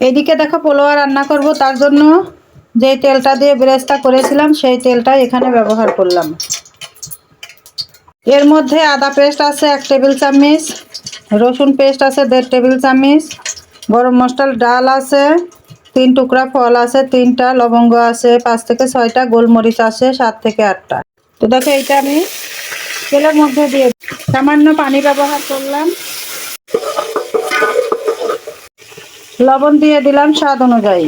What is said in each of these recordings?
এদিকে দেখো পোলোয়া রান্না করব, তার জন্য যে তেলটা দিয়ে বেরেস্তা করেছিলাম, সেই তেলটা এখানে ব্যবহার করলাম। এর মধ্যে আদা পেস্ট আছে এক টেবিল চামচ, রসুন পেস্ট আছে দেড় টেবিল চামচ, গরম মশলার ডাল আছে, তিন টুকরা ফল আছে, তিনটা, লবঙ্গ আছে, পাঁচ থেকে ছয়টা, গোলমরিচ আছে, সাত থেকে আটটা। তো দেখো এইটা আমি তেলের মধ্যে দিয়ে সামান্য পানি ব্যবহার করলাম। লবণ দিয়ে দিলাম স্বাদ অনুযায়ী।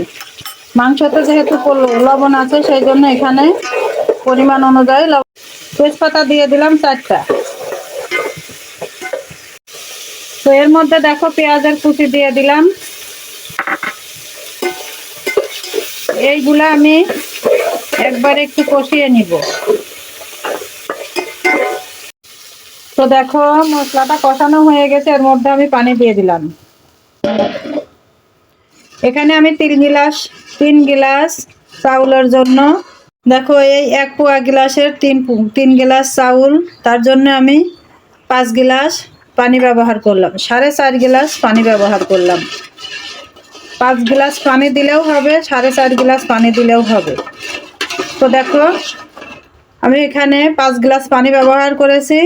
মাংসতে যেহেতু লবণ আছে, সেই জন্য এখানে পরিমাণ অনুযায়ী তেজপাতা দিয়ে দিলাম চারটা। তো এর মধ্যে দেখো পেঁয়াজের কুচি দিয়ে দিলাম। এইগুলা আমি একবার একটু কষিয়ে নিব। তো দেখো মশলাটা কষানো হয়ে গেছে, এর মধ্যে আমি পানি দিয়ে দিলাম। এখানে আমি তিন গিলাস তিন গিলাস চাউলের জন্য। দেখো, এই এক পোয়া গিলাসের তিন তিন গিলাস চাউল, তার জন্য আমি পাঁচ গিলাস পানি ব্যবহার করলাম। সাড়ে চার গিলাস পানি ব্যবহার করলাম। পাঁচ গিলাস পানি দিলেও হবে, সাড়ে চার গিলাস পানি দিলেও হবে। তো দেখো, আমি এখানে পাঁচ গ্লাস পানি ব্যবহার করেছি।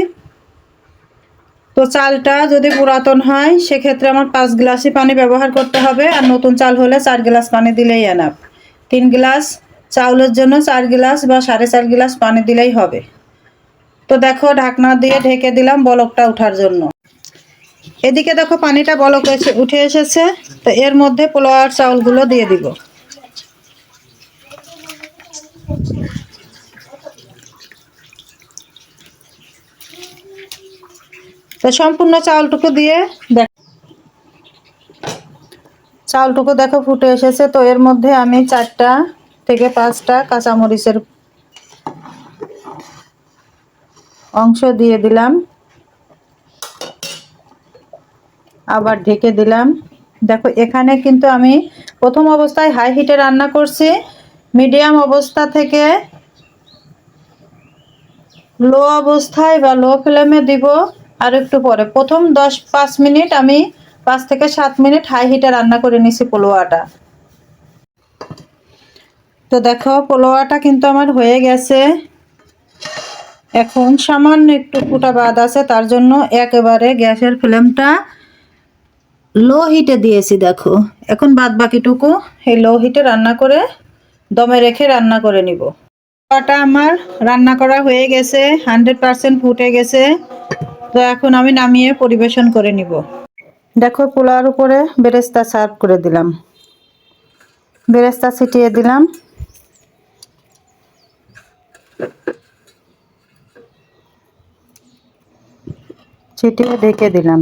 তো চালটা যদি পুরাতন হয়, সেক্ষেত্রে আমার পাঁচ গ্লাসই পানি ব্যবহার করতে হবে। আর নতুন চাল হলে চার গ্লাস পানি দিলেই এনাফ তিন গ্লাস চাউলের জন্য চার গ্লাস বা সাড়ে চার গ্লাস পানি দিলেই হবে। তো দেখো, ঢাকনা দিয়ে ঢেকে দিলাম বলকটা ওঠার জন্য। এদিকে দেখো, পানিটা বলক উঠে এসেছে। তো এর মধ্যে পোলাওয়ার চাউলগুলো দিয়ে দিব। তো সম্পূর্ণ চাউলটুকু দিয়ে দেখ চাউলটুকু দেখো ফুটে এসেছে। তো এর মধ্যে আমি চারটা থেকে পাঁচটা কাঁচামরিচের অংশ দিয়ে দিলাম। আবার ঢেকে দিলাম। দেখো, এখানে কিন্তু আমি প্রথম অবস্থায় হাই হিটে রান্না করছি। মিডিয়াম অবস্থা থেকে লো অবস্থায় বা লো ফ্লেমে দিব। আর একটু পরে। প্রথম দশ পাঁচ মিনিট আমি পাঁচ থেকে সাত মিনিট হাই হিটে রান্না করে নিছি পোলোয়াটা। তো দেখো, পোলোয়াটা কিন্তু আমার হয়ে গেছে। এখন সামান্য একটু ফুটা বাদ আছে, তার জন্য একেবারে গ্যাসের ফ্লেমটা লো হিটে দিয়েছি, দেখো। এখন বাদ বাকিটুকু এই লো হিটে রান্না করে দমে রেখে রান্না করে নিব। পোলাওটা আমার রান্না করা হয়ে গেছে হান্ড্রেড পার্সেন্ট ফুটে গেছে। তো এখন আমি নামিয়ে পরিবেশন করে নিব। দেখো পোলার উপরে বেরেস্তা সার্ভ করে দিলাম। বেরেস্তা ছিটিয়ে দিলাম। ছিটিয়ে ঢেকে দিলাম।